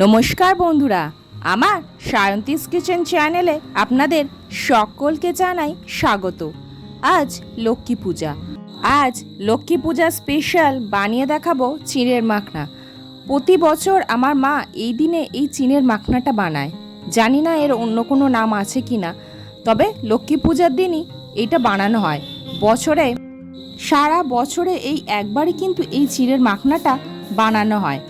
নমস্কার বন্ধুরা, আমার সায়ন্তিস কিচেন চ্যানেলে আপনাদের সকলকে জানাই স্বাগত। আজ লক্ষ্মী পূজা। আজ লক্ষ্মী পূজা স্পেশাল বানিয়ে দেখাবো চিড়ের মাখনা। প্রতি বছর আমার মা এই দিনে এই চিনের মাখনাটা বানায়। জানি না এর অন্য কোনো নাম আছে কি না তবে লক্ষ্মী পূজার দিনই এটা বানানো হয়। বছরে, সারা বছরে এই একবারই কিন্তু এই চিড়ের মাখনাটা বানানো হয়।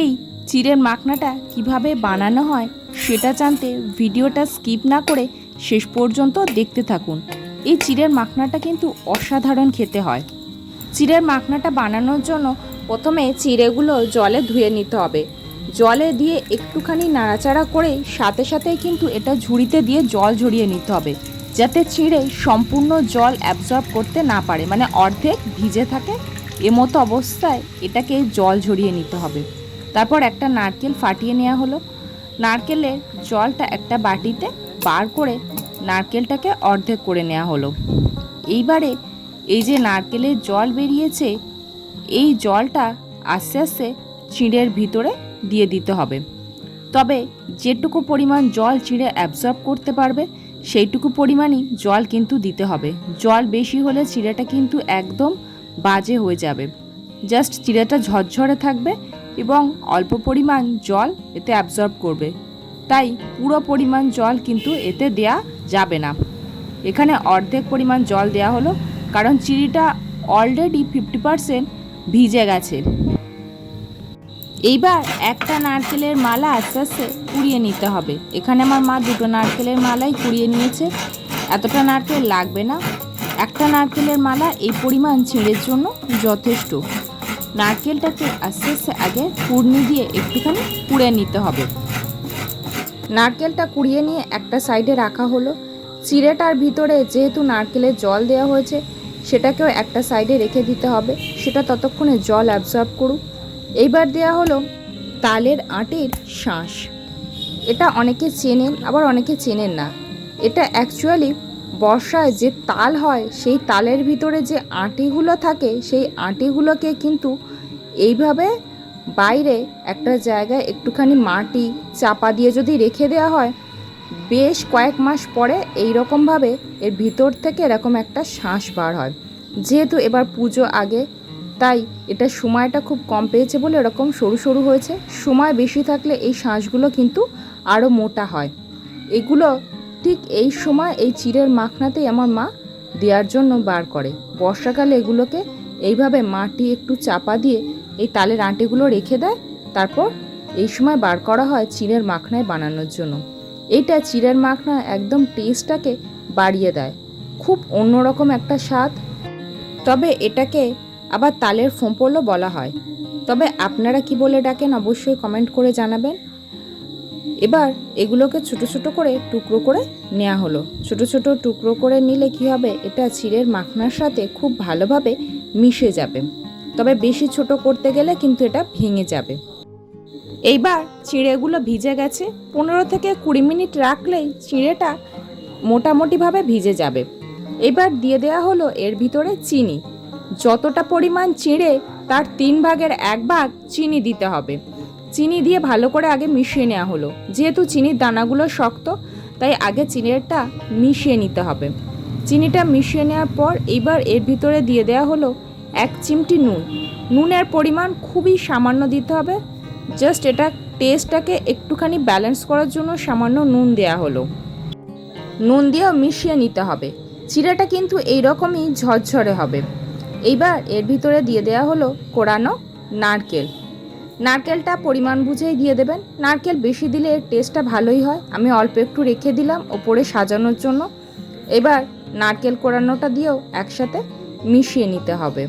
এই চিড়ের মাখনাটা কীভাবে বানানো হয় সেটা জানতে ভিডিওটা স্কিপ না করে শেষ পর্যন্ত দেখতে থাকুন। এই চিড়ের মাখনাটা কিন্তু অসাধারণ খেতে হয়। চিড়ের মাখনাটা বানানোর জন্য প্রথমে চিড়েগুলো জলে ধুয়ে নিতে হবে। জলে দিয়ে একটুখানি নাড়াচাড়া করে সাথে সাথে কিন্তু এটা ঝুড়িতে দিয়ে জল ঝরিয়ে নিতে হবে। যাতে চিড়ে সম্পূর্ণ জল অ্যাবজর্ব করতে না পারে। মানে অর্ধেক ভিজে থাকে এমতো অবস্থায় এটাকে জল ঝরিয়ে নিতে হবে। তারপর একটা নারকেল ফাটিয়ে নেওয়া হলো। নারকেলের জলটা একটা বাটিতে বার করে নারকেলটাকে অর্ধেক করে নেওয়া হলো। এইবারে এই যে নারকেলের জল বেরিয়েছে, এই জলটা আস্তে আস্তে চিঁড়ের ভিতরে দিয়ে দিতে হবে। তবে যেটুকু পরিমাণ জল চিঁড়ে অ্যাবজর্ব করতে পারবে, সেইটুকু পরিমাণই জল কিন্তু দিতে হবে। জল বেশি হলে চিড়েটা কিন্তু একদম বাজে হয়ে যাবে। জাস্ট চিড়েটা ঝরঝরে থাকবে এবং অল্প পরিমাণ জল এতে অ্যাবজর্ব করবে। তাই পুরো পরিমাণ জল কিন্তু এতে দেয়া যাবে না। এখানে অর্ধেক পরিমাণ জল দেয়া হলো, কারণ চিড়িটা অলরেডি ফিফটি পারসেন্ট ভিজে গেছে। এইবার একটা নারকেলের মালা আস্তে আস্তে কুড়িয়ে নিতে হবে। এখানে আমার মা দুটো নারকেলের মালাই কুড়িয়ে নিয়েছে। এতটা নারকেল লাগবে না। একটা নারকেলের মালা এই পরিমাণ ছিঁড়ের জন্য যথেষ্ট। নারকেলটাকে আস্তে আস্তে আগে কুড়নি দিয়ে একটুখানি কুড়ে নিতে হবে। নারকেলটা কুড়িয়ে নিয়ে একটা সাইডে রাখা হলো। চিড়েটার ভিতরে যেহেতু নারকেলের জল দেওয়া হয়েছে, সেটাকেও একটা সাইডে রেখে দিতে হবে। সেটা ততক্ষণে জল অ্যাবজর্ব করুক এইবার দেওয়া হলো তালের আটির শাঁস। এটা অনেকে চেনেন, আবার অনেকে চেনেন না। এটা অ্যাকচুয়ালি বর্ষায় যে তাল হয়, সেই তালের ভিতরে যে আঁটিগুলো থাকে, সেই আঁটিগুলোকে কিন্তু এইভাবে বাইরে একটা জায়গায় একটুখানি মাটি চাপা দিয়ে যদি রেখে দেওয়া হয়, বেশ কয়েক মাস পরে এই রকমভাবে এর ভিতর থেকে এরকম একটা শ্বাস বার হয়। যেহেতু এবার পুজো আগে, তাই এটা সময়টা খুব কম পেয়েছে বলে এরকম সরু সরু হয়েছে। সময় বেশি থাকলে এই শাঁসগুলো কিন্তু আরও মোটা হয়। এগুলো ঠিক এই সময় এই চিড়ের মাখনাতেই আমার মা দেওয়ার জন্য বার করে। বর্ষাকালে এগুলোকে এইভাবে মাটি একটু চাপা দিয়ে এই তালের আঁটিগুলো রেখে দেয়। তারপর এই সময় বার করা হয় চিড়ের মাখনায় বানানোর জন্য। এইটা চিড়ের মাখনা একদম টেস্টটাকে বাড়িয়ে দেয়। খুব অন্যরকম একটা স্বাদ। তবে এটাকে আবার তালের ফোঁপলও বলা হয়। তবে আপনারা কি বলে ডাকেন অবশ্যই কমেন্ট করে জানাবেন। এবার এগুলোকে ছোট ছোট করে টুকরো করে নেওয়া হলো। ছোট ছোট টুকরো করে নিলে কি হবে? এটা চিড়ের মাখনার সাথে খুব ভালোভাবে মিশে যাবে। তবে বেশি ছোট করতে গেলে কিন্তু এটা ভেঙে যাবে। এইবার চিড়েগুলো ভিজে গেছে। পনেরো থেকে কুড়ি মিনিট রাখলেই চিড়েটা মোটামুটিভাবে ভিজে যাবে। এবার দিয়ে দেওয়া হলো এর ভিতরে চিনি। যতটা পরিমাণ চিড়ে তার তিন ভাগের এক ভাগ চিনি দিতে হবে। চিনি দিয়ে ভালো করে আগে মিশিয়ে নেওয়া হলো। যেহেতু চিনির দানাগুলো শক্ত, তাই আগে চিনিটা মিশিয়ে নিতে হবে। চিনিটা মিশিয়ে নেওয়ার পর এইবার এর ভিতরে দিয়ে দেওয়া হলো এক চিমটি নুন। নুনের পরিমাণ খুবই সামান্য দিতে হবে। জাস্ট এটা টেস্টটাকে একটুখানি ব্যালেন্স করার জন্য সামান্য নুন দেওয়া হলো। নুন দিয়েও মিশিয়ে নিতে হবে। চিড়েটা কিন্তু এইরকমই ঝরঝরে হবে। এইবার এর ভিতরে দিয়ে দেওয়া হলো কোরানো নারকেল। নারকেলটা পরিমাণ বুঝেই দিয়ে দেবেন। নারকেল বেশি দিলে এর টেস্টটা ভালোই হয়। আমি অল্প একটু রেখে দিলাম ওপরে সাজানোর জন্য। এবার নারকেল কোরানোটা দিয়েও একসাথে মিশিয়ে নিতে হবে।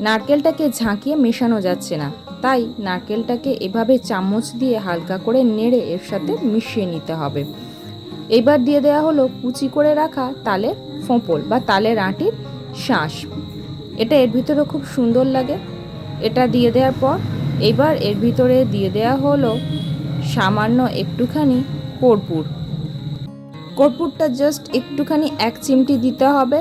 নারকেলটাকে ঝাঁকিয়ে মেশানো যাচ্ছে না। তাই নারকেলটাকে এভাবে চামচ দিয়ে হালকা করে নেড়ে এর সাথে মিশিয়ে নিতে হবে। এবার দিয়ে দেওয়া হলো কুচি করে রাখা তালের ফোঁপল বা তালের আঁটির শাঁস। এটা এর ভিতরে খুব সুন্দর লাগে। এটা দিয়ে দেওয়ার পর এবার এর ভিতরে দিয়ে দেওয়া হলো সামান্য একটুখানি কর্পূর। কর্পূরটা জাস্ট একটুখানি এক চিমটি দিতে হবে।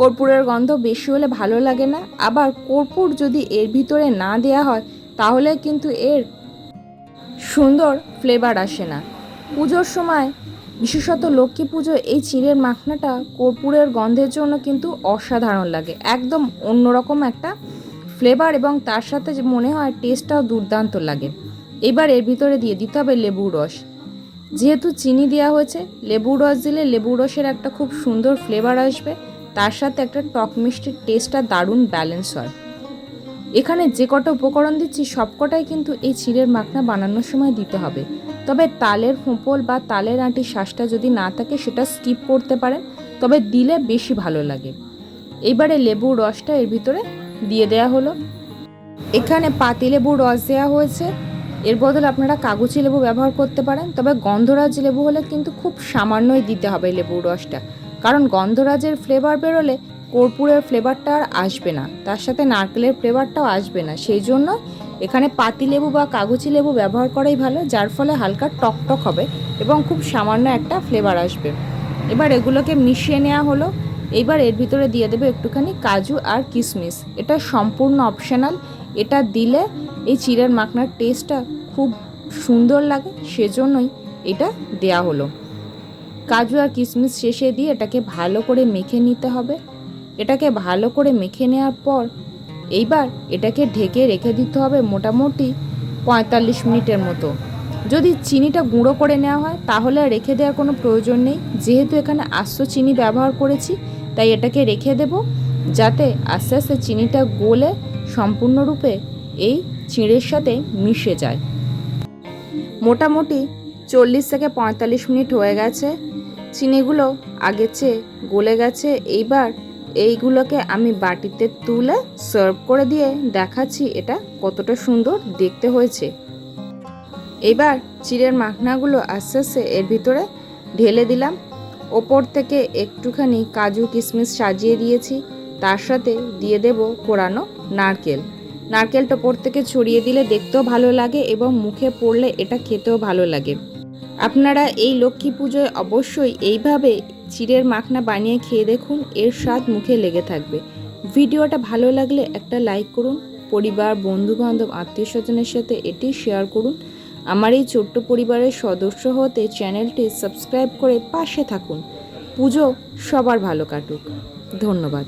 কর্পূরের গন্ধ বেশি হলে ভালো লাগে না। আবার কর্পূর যদি এর ভিতরে না দেওয়া হয়, তাহলে কিন্তু এর সুন্দর ফ্লেভার আসে না। পুজোর সময় বিশেষত লক্ষ্মী পুজো এই চিড়ের মাখনাটা কর্পূরের গন্ধের জন্য কিন্তু অসাধারণ লাগে। একদম অন্যরকম একটা ফ্লেভার এবং তার সাথে মনে হয় টেস্টটাও দুর্দান্ত লাগে। এবার এর ভিতরে দিয়ে দিতে হবে লেবুর রস। যেহেতু চিনি দেওয়া হয়েছে, লেবুর রস দিলে লেবুর রসের একটা খুব সুন্দর ফ্লেভার আসবে, তার সাথে একটা টক মিষ্টির টেস্টটা দারুণ ব্যালেন্স হয়। এখানে যে কটা উপকরণ দিচ্ছি, সবকটাই কিন্তু এই চিড়ের মাখনা বানানোর সময় দিতে হবে। তবে তালের ফোঁপল বা তালের আঁটির শ্বাসটা যদি না থাকে, সেটা স্কিপ করতে পারেন, তবে দিলে বেশি ভালো লাগে। এবারে লেবুর রসটা এর ভিতরে দিয়ে দেয়া হলো। এখানে পাতি লেবুর রস দেওয়া হয়েছে। এর বদলে আপনারা কাগজি লেবু ব্যবহার করতে পারেন। তবে গন্ধরাজ লেবু হলে কিন্তু খুব সামান্যই দিতে হবে লেবুর রসটা। কারণ গন্ধরাজের ফ্লেভার বেরোলে কর্পূরের ফ্লেভারটা আর আসবে না। তার সাথে নারকেলের ফ্লেভারটাও আসবে না। সেই জন্য এখানে পাতি লেবু বা কাগজি লেবু ব্যবহার করাই ভালো, যার ফলে হালকা টকটক হবে এবং খুব সামান্য একটা ফ্লেভার আসবে। এবার এগুলোকে মিশিয়ে নেওয়া হলো। এবার এর ভিতরে দিয়ে দেবে একটুখানি কাজু আর কিশমিশ এটা সম্পূর্ণ অপশনাল এটা দিলে এই চিড়ের মাখনার টেস্টটা খুব সুন্দর লাগে, সেজন্যই এটা দেয়া হলো। কাজু আর কিশমিশ শেষে দিয়ে এটাকে ভালো করে মেখে নিতে হবে। এটাকে ভালো করে মেখে নেওয়ার পর এইবার এটাকে ঢেকে রেখে দিতে হবে মোটামুটি পঁয়তাল্লিশ মিনিটের মতো। যদি চিনিটা গুঁড়ো করে নেওয়া হয়, তাহলে রেখে দেওয়ার কোনো প্রয়োজন নেই। যেহেতু এখানে আস্ত চিনি ব্যবহার করেছি তাই এটাকে রেখে দেব যাতে আস্তে আস্তে চিনিটা গলে সম্পূর্ণরূপে এই চিঁড়ের সাথে মিশে যায়। মোটামুটি চল্লিশ থেকে পঁয়তাল্লিশ মিনিট হয়ে গেছে। চিনিগুলো আগের চেয়ে গলে গেছে। এইবার এইগুলোকে আমি বাটিতে তুলে সার্ভ করে দিয়ে দেখাচ্ছি এটা কতটা সুন্দর দেখতে হয়েছে। এবার চিড়ের মাখনাগুলো আস্তে আস্তে এর ভিতরে ঢেলে দিলাম। ওপর থেকে একটুখানি কাজু কিশমিশ সাজিয়ে দিয়েছি, তার সাথে দিয়ে দেব কোরানো নারকেল। নারকেলটা ওপর থেকে ছড়িয়ে দিলে দেখতেও ভালো লাগে এবং মুখে পড়লে এটা খেতেও ভালো লাগে। আপনারা এই লক্ষ্মী পুজোয় অবশ্যই এইভাবে চিড়ের মাখনা বানিয়ে খেয়ে দেখুন, এর স্বাদ মুখে লেগে থাকবে। ভিডিওটা ভালো লাগলে একটা লাইক করুন, পরিবার বন্ধু বান্ধব আত্মীয় স্বজনের সাথে এটি শেয়ার করুন। আমার এই ছোট্ট পরিবারের সদস্য হতে চ্যানেলটি সাবস্ক্রাইব করে পাশে থাকুন। পুজো সবার ভালো কাটুক। ধন্যবাদ।